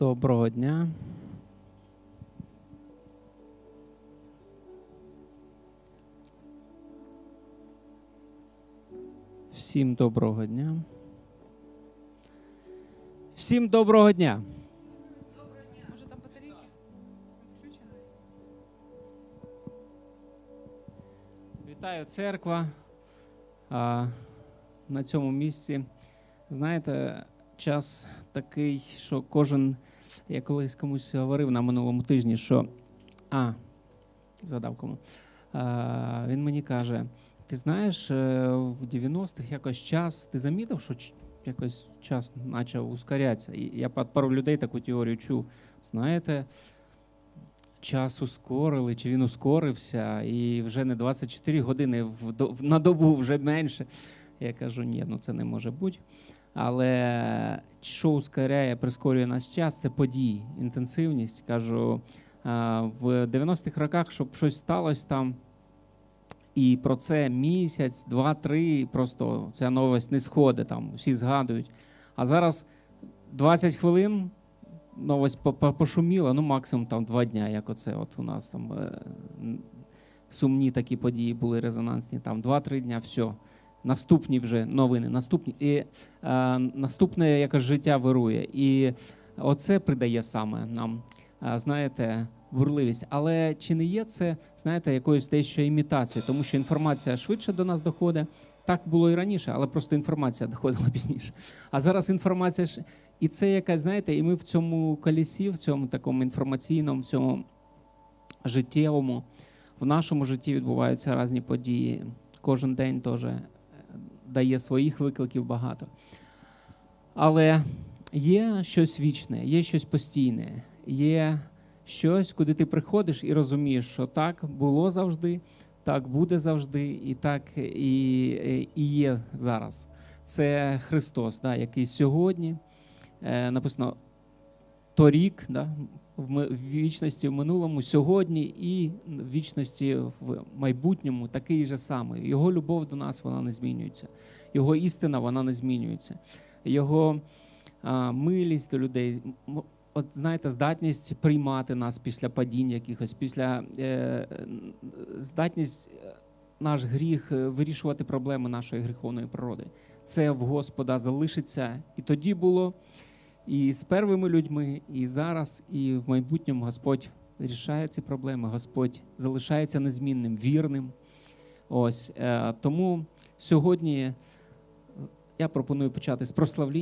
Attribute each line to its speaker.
Speaker 1: Доброго дня. Всім доброго дня. Всім доброго дня.
Speaker 2: Може там батарейки відключені?
Speaker 1: Вітаю церква. А, на цьому місці. Знаєте, час такий, що кожен, я колись комусь говорив на минулому тижні, що а, згадав кому. А, він мені каже: ти знаєш, е, в 90-х якось час, ти замітив, що якось час почав ускорятися. І я пару людей таку теорію чув. Знаєте, час ускорили, чи він ускорився, і вже не 24 години на добу вже менше. Я кажу, ні, ну це не може бути. Але що ускоряє, прискорює наш час, це події, інтенсивність. Кажу, в 90-х роках, щоб щось сталося там, і про це місяць, два-три, просто ця новость не сходить, там всі згадують. А зараз 20 хвилин новость по- по- пошуміла, ну максимум там два дня, як оце. От у нас там е, сумні такі події були резонансні. Там два-три дня, все. Наступні вже новини, наступні. І е, наступне якось життя вирує. І оце придає саме нам, е, знаєте, бурливість. Але чи не є це, знаєте, якоюсь дещо імітацією, тому що інформація швидше до нас доходить. Так було і раніше, але просто інформація доходила пізніше. А зараз інформація ж і це якась, знаєте, і ми в цьому колісі, в цьому такому інформаційному, в цьому життєвому, в нашому житті відбуваються різні події. Кожен день теж дає своїх викликів багато. Але є щось вічне, є щось постійне, є щось, куди ти приходиш і розумієш, що так було завжди, так буде завжди, і так і, і є зараз. Це Христос, да, який сьогодні е, написано торік, да, в вічності в минулому, сьогодні і в вічності в майбутньому такий же самий. Його любов до нас вона не змінюється. Його істина вона не змінюється. Його а, милість до людей. От знаєте, здатність приймати нас після падінь якихось, після е, здатність е, наш гріх е, вирішувати проблеми нашої гріховної природи. Це в Господа залишиться і тоді було, і з первими людьми, і зараз, і в майбутньому Господь рішає ці проблеми. Господь залишається незмінним, вірним. Ось е, тому сьогодні я пропоную почати з прославління.